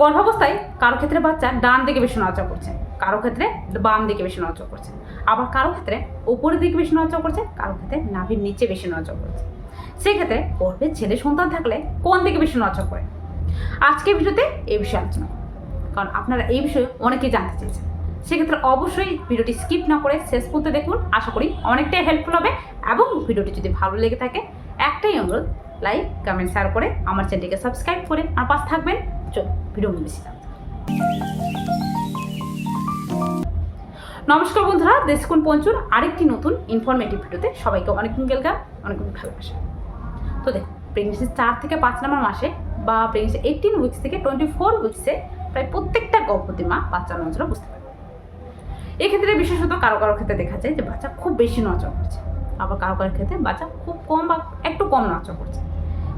গর্ভাবস্থায় কারও ক্ষেত্রে বাচ্চা ডান দিকে বেশি নড়াচড়া করছে, কারও ক্ষেত্রে বাম দিকে বেশি নড়াচড়া করছে। আবার কারও ক্ষেত্রে উপরের দিকে বেশি নড়াচড়া করছে, কারও ক্ষেত্রে নাভির নিচে বেশি নড়াচড়া করছে। সেক্ষেত্রে গর্ভে ছেলে সন্তান থাকলে কোন দিকে বেশি নড়াচড়া করে? আজকের ভিডিওতে এই বিষয়ে আলোচনা। কারণ আপনারা এই বিষয়ে অনেকেই জানতে চেয়েছেন। সেক্ষেত্রে অবশ্যই ভিডিওটি স্কিপ না করে শেষ পর্যন্ত দেখুন। আশা করি অনেকটাই হেল্পফুল হবে এবং ভিডিওটি যদি ভালো লেগে থাকে, একটাই অনুরোধ লাইক কমেন্ট শেয়ার করে আমার চ্যানেলটিকে সাবস্ক্রাইব করে আমার পাশে থাকবেন। চল ভিডিও বেশি নমস্কার বন্ধুরা, দেশকুন পঞ্চুর আরেকটি নতুন ইনফরমেটিভ ভিডিওতে সবাইকে অনেক ওয়েলকাম অনেক অনেক ভালোবাসা। তো দেখ প্রেগনেন্সি চার থেকে পাঁচ নম্বর মাসে বা প্রেগনেন্সি এইটিন উইকস থেকে টোয়েন্টি ফোর উইকসে প্রায় প্রত্যেকটা গর্ভবতী মা বাচ্চা নজরা বুঝতে পারে এক্ষেত্রে বিশেষত কারও কারও ক্ষেত্রে দেখা যায় যে বাচ্চা খুব বেশি নজর করছে। আবার কারও কারও ক্ষেত্রে বাচ্চা খুব কম বা একটু কম নজর করছে।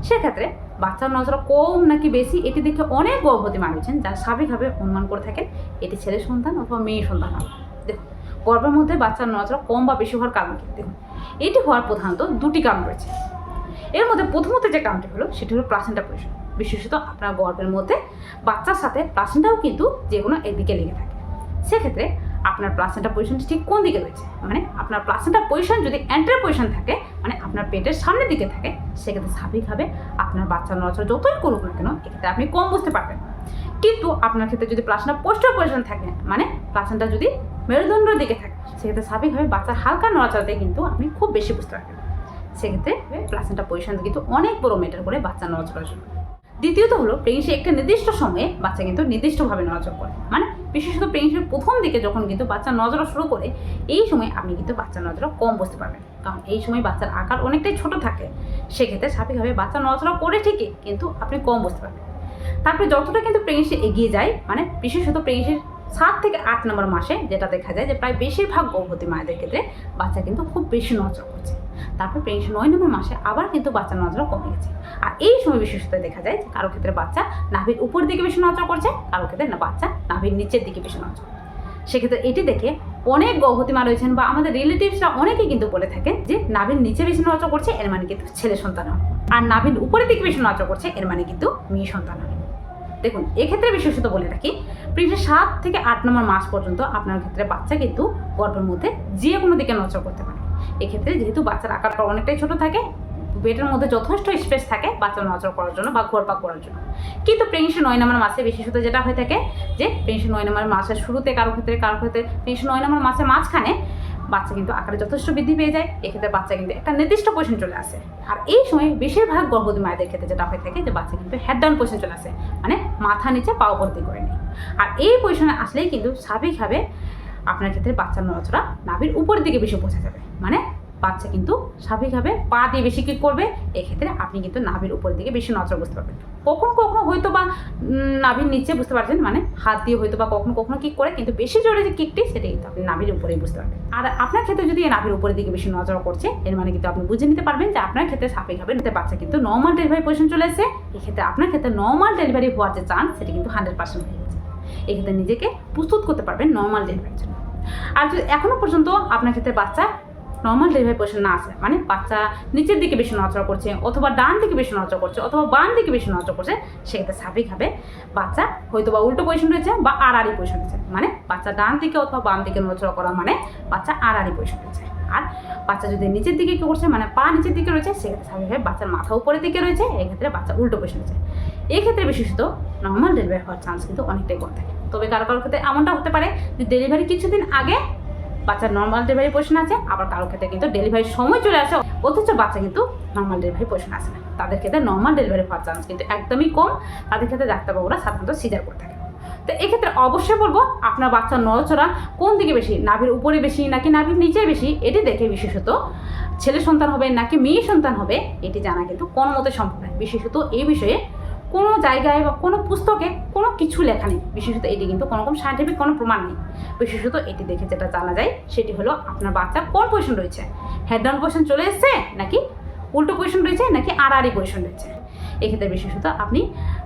সেক্ষেত্রে বাচ্চার নজর কম নাকি বেশি, এটি দেখে অনেক গর্ভবতী মা রয়েছেন যারা স্বাভাবিকভাবে অনুমান করে থাকেন এটি ছেলে সন্তান অথবা মেয়ে সন্তান হবে। দেখুন, গর্ভের মধ্যে বাচ্চার নজর কম বা বেশি হওয়ার কারণ কি? দেখুন, এটি হওয়ার প্রধানত দুটি কারণ রয়েছে। এর মধ্যে প্রথমত যে কারণটি হলো, সেটি হলো প্লাসেন্টা পজিশন বিশেষত আপনার গর্ভের মধ্যে বাচ্চার সাথে প্লাসেন্টাও কিন্তু যে কোনো একদিকে লেগে থাকে। সেক্ষেত্রে আপনার প্লাসেন্টা পজিশনটি ঠিক কোন দিকে রয়েছে? মানে আপনার প্লাসেন্টা পজিশন যদি অ্যান্টার পজিশন থাকে মানে আপনার পেটের সামনের দিকে থাকে, সেক্ষেত্রে স্বাভাবিকভাবে আপনার বাচ্চার নজর যতই করুক না কেন, এক্ষেত্রে আপনি কম বুঝতে পারবেন। কিন্তু আপনার ক্ষেত্রে যদি প্লাসেন্টা পোস্টার পজিশন থাকে মানে প্লাসেন্টা যদি মেরুদণ্ডের দিকে থাকে, সেক্ষেত্রে স্বাভাবিকভাবে বাচ্চার হালকা নড়াচড়াতে কিন্তু আপনি খুব বেশি বুঝতে পারবেন। সেক্ষেত্রে প্লাসেন্টা পজিশন কিন্তু অনেক বড় মেটার করে বাচ্চা নড়াচড়ার জন্য। দ্বিতীয়ত হলো প্রেগনেন্সি একটা নির্দিষ্ট সময়ে বাচ্চা কিন্তু নির্দিষ্টভাবে নজর করে। মানে বিশেষত প্রেগনেন্সির প্রথম দিকে যখন কিন্তু বাচ্চা নজরা শুরু করে, এই সময় আপনি কিন্তু বাচ্চার নজরা কম বুঝতে পারবেন। কারণ এই সময় বাচ্চার আকার অনেকটাই ছোট থাকে। সেক্ষেত্রে স্বাভাবিকভাবে বাচ্চা নজরা করে ঠিকই, কিন্তু আপনি কম বুঝতে পারবেন। তারপরে যতটা কিন্তু প্রেগনেন্সি এগিয়ে যায় মানে বিশেষত প্রেগনেন্সির সাত থেকে আট নম্বর মাসে যেটা দেখা যায় যে প্রায় বেশিরভাগ গর্ভবতী মায়েদের ক্ষেত্রে বাচ্চা কিন্তু খুব বেশি নজর করছে তারপর প্রেগনেন্সি নয় নম্বর মাসে আবার কিন্তু বাচ্চার নজর কমে গেছে। আর এই সময় বিশেষত দেখা যায় যে কারও ক্ষেত্রে বাচ্চা নাভির উপর দিকে বেশি নজর করছে, কারও ক্ষেত্রে না বাচ্চা নাভির নিচের দিকে বেশি নজর সেক্ষেত্রে এটি দেখে অনেক গর্ভবতী মা রয়েছেন বা আমাদের রিলেটিভসরা অনেকেই কিন্তু বলে থাকেন যে নাভির নিচে বেশি নজর করছে, এর মানে কিন্তু ছেলে সন্তান হবে আর নাভির উপরের দিকে বেশি নজর করছে, এর মানে কিন্তু মেয়ে সন্তান হবে দেখুন, এক্ষেত্রে বিশেষত বলে রাখি প্রিন্সের সাত থেকে আট নম্বর মাস পর্যন্ত আপনার ক্ষেত্রে বাচ্চা কিন্তু গর্ভের মধ্যে যে কোনো দিকে নজর করতে পারে। এক্ষেত্রে যেহেতু বাচ্চার আকারটা অনেকটাই ছোট থাকে পেটের মধ্যে যথেষ্ট স্পেস থাকে বাচ্চা নজর করার জন্য বা ঘোরপাক করার জন্য। কিন্তু প্রেগনেন্সি নয় নম্বর মাসে বিশেষত যেটা হয়ে থাকে, যে প্রেগনেন্সি নয় নম্বর মাসের শুরুতে কারও ক্ষেত্রে কারও ক্ষেত্রে প্রেগনেন্সি নয় নম্বর মাসের মাঝখানে বাচ্চা কিন্তু আকারে যথেষ্ট বৃদ্ধি পেয়ে যায়। এক্ষেত্রে বাচ্চা কিন্তু একটা নির্দিষ্ট পজিশন চলে আসে। আর এই সময় বেশিরভাগ গর্ভবতী মায়েদের ক্ষেত্রে যেটা হয়ে থাকে যে বাচ্চা কিন্তু হেড ডাউন পজিশন চলে আসে মানে মাথা নিচে পা উপর করে নেয়। আর এই পজিশনে আসলেই কিন্তু স্বাভাবিকভাবে আপনার ক্ষেত্রে বাচ্চার নড়াচড়া নাভির উপরের দিকে বেশি বোঝা যাবে। মানে বাচ্চা কিন্তু স্বাভাবিকভাবে পা দিয়ে বেশি কিক করবে, এক্ষেত্রে আপনি কিন্তু নাভির উপরের দিকে বেশি নজর বুঝতে পারবেন। কখনো কখনো হয়তো বা নাভির নিচে বুঝতে পারছেন মানে হাত দিয়ে হয়তো বা কখনো কখনো কিক করে, কিন্তু বেশি জোরে যে কিকটি সেটা কিন্তু আপনি নাভির উপরেই বুঝতে পারবেন। আর আপনার ক্ষেত্রে যদি এই নাভির উপরের দিকে বেশি নজর করছে, এর মানে কিন্তু আপনি বুঝে নিতে পারবেন যে আপনার ক্ষেত্রে স্বাভাবিকভাবে বাচ্চা কিন্তু নর্মাল ডেলিভারি পজিশন চলে এসেছে। এক্ষেত্রে আপনার ক্ষেত্রে নর্মাল ডেলিভারি হওয়ার যে চান্স সেটা কিন্তু হান্ড্রেড পার্সেন্ট হয়ে গেছে। এক্ষেত্রে নিজেকে প্রস্তুত করতে পারবেন নর্মাল ডেলিভারির জন্য। আর যদি এখনও পর্যন্ত আপনার ক্ষেত্রে বাচ্চা নর্মাল ডেলিভারি পজিশন না আসে মানে বাচ্চা নিচের দিকে বেশি নড়াচড়া করছে অথবা ডান দিকে বেশি নড়াচড়া করছে অথবা বাম দিকে বেশি নড়াচড়া করছে, সেক্ষেত্রে স্বাভাবিকভাবে বাচ্চা হয়তো বা উল্টো পজিশন রয়েছে বা আড়াআড়ি পজিশন রয়েছে। মানে বাচ্চা ডান দিকে অথবা বাম দিকে নড়াচড়া করা মানে বাচ্চা আড়াআড়ি পজিশন রয়েছে। আর বাচ্চা যদি নিচের দিকে কী করছে মানে পা নিচের দিকে রয়েছে, সেক্ষেত্রে স্বাভাবিকভাবে বাচ্চার মাথা উপরের দিকে রয়েছে, এক্ষেত্রে বাচ্চা উল্টো পজিশন রয়েছে। এক্ষেত্রে বিশেষত নর্মাল ডেলিভারি হওয়ার চান্স কিন্তু অনেকটাই কম থাকে। তবে কারও কারও ক্ষেত্রে এমনটা হতে পারে যে ডেলিভারি কিছুদিন আগে বাচ্চার নর্মাল ডেলিভারি পজিশন আছে, আবার কারও ক্ষেত্রে কিন্তু ডেলিভারির সময় চলে আসে, অথচ বাচ্চা কিন্তু নর্মাল ডেলিভারি পজিশন আসে না। তাদের ক্ষেত্রে নর্মাল ডেলিভারি হওয়ার চান্স কিন্তু একদমই কম, তাদের ক্ষেত্রে ডাক্তারবাবুরা সাধারণত সিজার করে থাকে। তো এক্ষেত্রে অবশ্যই বলব, আপনার বাচ্চার নড়াচড়া কোন দিকে বেশি, নাভির উপরে বেশি নাকি নাভির নিচে বেশি, এটি দেখে বিশেষত ছেলে সন্তান হবে নাকি মেয়ে সন্তান হবে, এটি জানা কিন্তু কোনো মতে সম্ভব নয়। বিশেষত এই বিষয়ে কোনো জায়গায় বা কোনো পুস্তকে কোনো কিছু লেখা নেই। বিশেষত এটি কিন্তু কোনো রকম সায়েন্টিফিক কোনো প্রমাণ নেই। বিশেষত এটি দেখে যেটা জানা যায় সেটি হলো আপনার বাচ্চা কোন পজিশন রয়েছে। হেড ডাউন পজিশন চলে এসছে নাকি উল্টো পজিশন রয়েছে নাকি আড়াআড়ি পজিশন রয়েছে? এক্ষেত্রে বিশেষত আপনি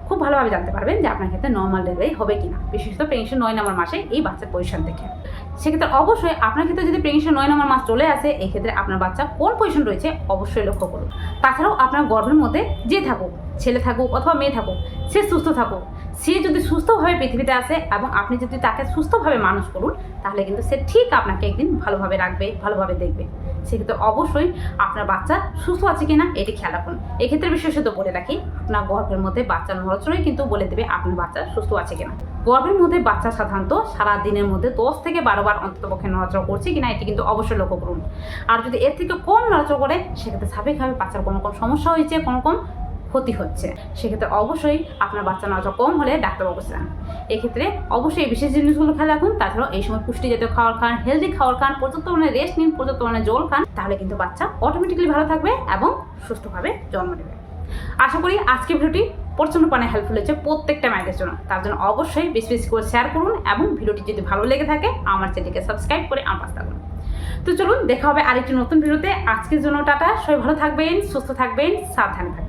খুব ভালোভাবে জানতে পারবেন যে আপনার ক্ষেত্রে নর্মাল ডেলিভারি হবে কি না বিশেষত প্রেগনেন্সি নয় নম্বর মাসে এই বাচ্চার পজিশন দেখে। সেক্ষেত্রে অবশ্যই আপনার ক্ষেত্রে যদি প্রেগনেন্সি নয় নম্বর মাস চলে আসে, এক্ষেত্রে আপনার বাচ্চা কোন পজিশন রয়েছে অবশ্যই লক্ষ্য করুন। তাছাড়াও আপনার গর্ভের মধ্যে যে থাকুক ছেলে থাকুক অথবা মেয়ে থাকুক, সে সুস্থ থাকুক। সে যদি সুস্থভাবে পৃথিবীতে আসে এবং আপনি যদি তাকে সুস্থভাবে মানুষ করুন, তাহলে কিন্তু সে ঠিক আপনাকে একদিন ভালোভাবে রাখবে, ভালোভাবে দেখবে। সেক্ষেত্রে অবশ্যই আপনার বাচ্চা সুস্থ আছে কি না এটি খেয়াল রাখুন। এক্ষেত্রে বিশেষত বলে রাখি, আপনার গর্ভের মধ্যে বাচ্চার নড়াচড়াই কিন্তু বলে দেবে আপনার বাচ্চা সুস্থ আছে কিনা। গর্ভের মধ্যে বাচ্চা সাধারণত সারা দিনের মধ্যে দশ থেকে বারো বার অন্ততপক্ষে নড়াচড়া করছে কিনা এটি কিন্তু অবশ্যই লক্ষ্য করুন। আর যদি এর থেকে কম নড়াচড়া করে, সেক্ষেত্রে স্বাভাবিকভাবে বাচ্চার কোনো রকম সমস্যা হয়েছে, কোনো রকম ক্ষতি হচ্ছে। সেক্ষেত্রে অবশ্যই আপনার বাচ্চা নজর কম হলে ডাক্তারবাবু যান এক্ষেত্রে অবশ্যই বিশেষ জিনিসগুলো খেয়াল রাখুন। তাছাড়াও এই সময় পুষ্টি জাতীয় খাওয়ার খান হেলদি খাওয়ার খান পর্যাপ্ত মানে রেস্ট নিন পর্যাপ্ত মানে জল খান, তাহলে কিন্তু বাচ্চা অটোমেটিক্যালি ভালো থাকবে এবং সুস্থভাবে জন্ম নেবে। আশা করি আজকের ভিডিওটি প্রচণ্ড পানে হেল্পফুল হয়েছে প্রত্যেকটা মায়েদের জন্য। তার জন্য অবশ্যই বেশি বেশি করে শেয়ার করুন এবং ভিডিওটি যদি ভালো লেগে থাকে, আমার চ্যানেলকে সাবস্ক্রাইব করে আমার পাশে থাকুন। তো চলুন, দেখা হবে আরেকটি নতুন ভিডিওতে। আজকের জন্য টাটা। সবাই ভালো থাকবেন, সুস্থ থাকবেন, সাবধানে থাকবেন।